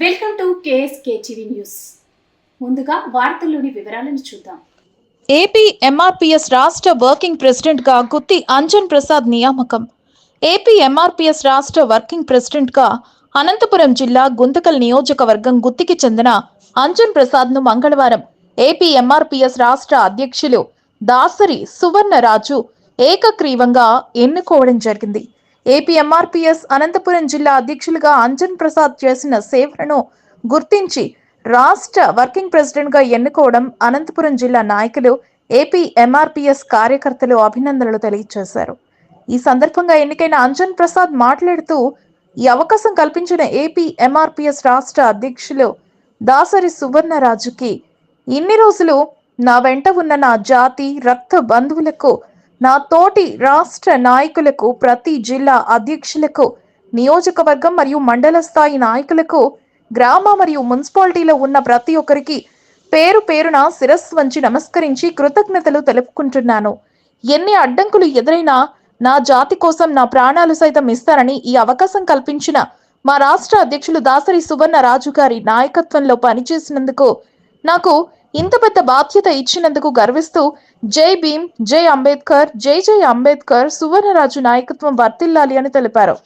Welcome to KSK TV news. ముందుగా వార్తల్లోని వివరాలను చూద్దాం. ఏపీ ఎంఆర్పీఎస్ రాష్ట్ర వర్కింగ్ ప్రెసిడెంట్గా గుత్తి అంజన్ ప్రసాద్ నియామకం. ఏపీ ఎంఆర్పీఎస్ రాష్ట్ర వర్కింగ్ ప్రెసిడెంట్గా అనంతపురం జిల్లా గుంతకల్ నియోజకవర్గం గుత్తికి చెందిన అంజన్ ప్రసాద్ను మంగళవారం ఏపీ ఎంఆర్పీఎస్ రాష్ట్ర అధ్యక్షులు దాసరి సువర్ణరాజు ఏకగ్రీవంగా ఎన్నుకోవడం జరిగింది. ఏపీ ఎంఆర్పీఎస్ అనంతపురం జిల్లా అధ్యక్షులుగా అంజన్ ప్రసాద్ చేసిన సేవలను గుర్తించి రాష్ట్ర వర్కింగ్ ప్రెసిడెంట్గా ఎన్నుకోవడం అనంతపురం జిల్లా నాయకులు ఏపీ ఎంఆర్పీఎస్ కార్యకర్తలు అభినందనలు తెలియజేశారు ఈ సందర్భంగా ఎన్నికైన అంజన్ ప్రసాద్ మాట్లాడుతూ ఈ అవకాశం కల్పించిన ఏపీ ఎంఆర్పీఎస్ రాష్ట్ర అధ్యక్షులు దాసరి సువర్ణరాజుకి ఇన్ని రోజులు నా వెంట ఉన్న నా జాతి రక్త బంధువులకు నా తోటి రాష్ట్ర నాయకులకు ప్రతి జిల్లా అధ్యక్షులకు నియోజకవర్గం మరియు మండల స్థాయి నాయకులకు గ్రామ మరియు మున్సిపాలిటీలో ఉన్న ప్రతి ఒక్కరికి పేరు పేరున శిరస్సు వంచి నమస్కరించి కృతజ్ఞతలు తెలుపుకుంటున్నాను. ఎన్ని అడ్డంకులు ఎదురైనా నా జాతి కోసం నా ప్రాణాలు సైతం ఇస్తారని ఈ అవకాశం కల్పించిన మా రాష్ట్ర అధ్యక్షులు దాసరి సువర్ణ రాజు గారి నాయకత్వంలో పనిచేసినందుకు నాకు ఇంత పెద్ద బాధ్యత ఇచ్చినందుకు గర్విస్తూ జై భీమ్ జై అంబేద్కర్ జై జై అంబేద్కర్ సువర్ణరాజు నాయకత్వం వర్తిల్లాలి అని తెలిపారు.